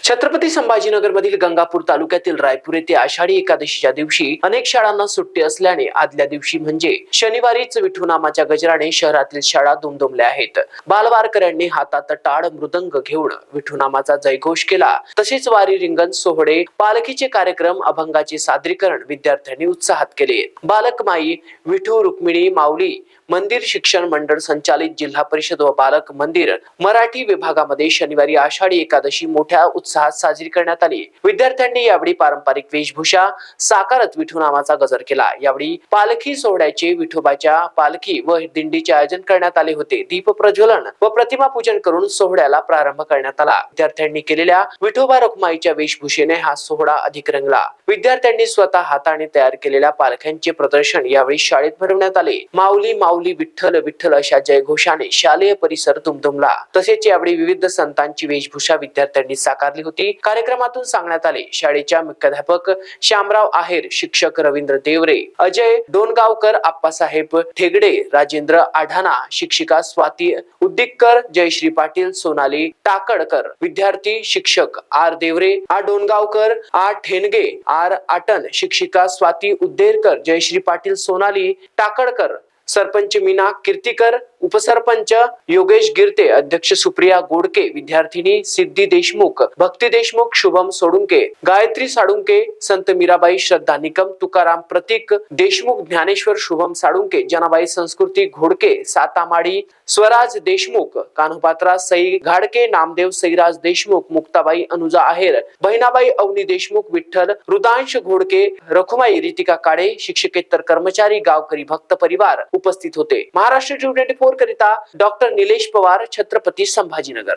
छत्रपती संभाजीनगरमधील गंगापूर तालुक्यातील रायपूर येथे आषाढी एकादशीच्या दिवशी अनेक शाळांना सुट्टी असल्याने आदल्या दिवशी म्हणजे शनिवारीच विठू नामाच्या गजराने शहरातील शाळा दुमदुमल्या आहेत. बालवारकऱ्यांनी हातात टाळ मृदंग घेऊन विठू नामाचा जयघोष केला. तसेच वारी रिंगण सोहळे पालखीचे कार्यक्रम अभंगाचे सादरीकरण विद्यार्थ्यांनी उत्साहात केले. बालकमाई विठू रुक्मिणी माऊली मंदिर शिक्षण मंडळ संचालित जिल्हा परिषद व बालक मंदिर मराठी विभागामध्ये शनिवारी आषाढी एकादशी मोठ्या उत्साहात साजरी करण्यात आली. विद्यार्थ्यांनी यावेळी पारंपरिक वेशभूषा साकारत विठू नामाचा गजर केला. यावेळी पालखी सोहळ्याचे विठोबाच्या पालखी व दिंडीचे आयोजन करण्यात आले होते. दीप प्रज्वलन व प्रतिमा पूजन करून सोहळ्याला प्रारंभ करण्यात आला. विद्यार्थ्यांनी केलेल्या विठोबा रखुमाईच्या वेशभूषेने हा सोहळा अधिक रंगला. विद्यार्थ्यांनी स्वतः हाताने तयार केलेल्या पालख्यांचे प्रदर्शन यावेळी शाळेत भरवण्यात आले. माऊली माऊली विठ्ठल विठ्ठल अशा जयघोषाने शालेय परिसर दुमदुमला. तसेच यावेळी विविध संतांची वेशभूषा विद्यार्थ्यांनी साकार साकारली होती. कार्यक्रमातून सांगण्यात आले. शाळेच्या मुख्याध्यापक श्यामराव आहेर शिक्षक रवींद्र देवरे अजय डोनगावकर आप्पासाहेब ठेगडे राजेंद्र आढाना शिक्षिका स्वाती उद्दिककर जयश्री पाटील सोनाली टाकडकर विद्यार्थी शिक्षक R Devare R Dongaonkar R Thenge R Atan शिक्षिका स्वाती उद्देरकर जयश्री पाटील सोनाली टाकडकर सरपंच मीना कीर्तीकर उपसरपंच योगेश गिरते अध्यक्ष सुप्रिया गोडके विद्यार्थिनी सिद्धी देशमुख भक्ती देशमुख शुभम सोडुंके गायत्री साडुंके संत मीराबाई श्रद्धा निकम तुकाराम प्रतीक देशमुख ज्ञानेश्वर शुभम साडुंके जनाबाई संस्कृती घोडके सातामाडी स्वराज देशमुख कान्होपात्रा सई घाडके नामदेव सईराज देशमुख मुक्ताबाई अनुजा आहेर बहिणाबाई अवनी देशमुख विठ्ठल रुदांश घोडके रखुमाई रितिका काळे शिक्षकेतर कर्मचारी गावकरी भक्त परिवार उपस्थित होते. महाराष्ट्र ट्वेंटी फोर करिता डॉक्टर निलेश पवार छत्रपती संभाजीनगर.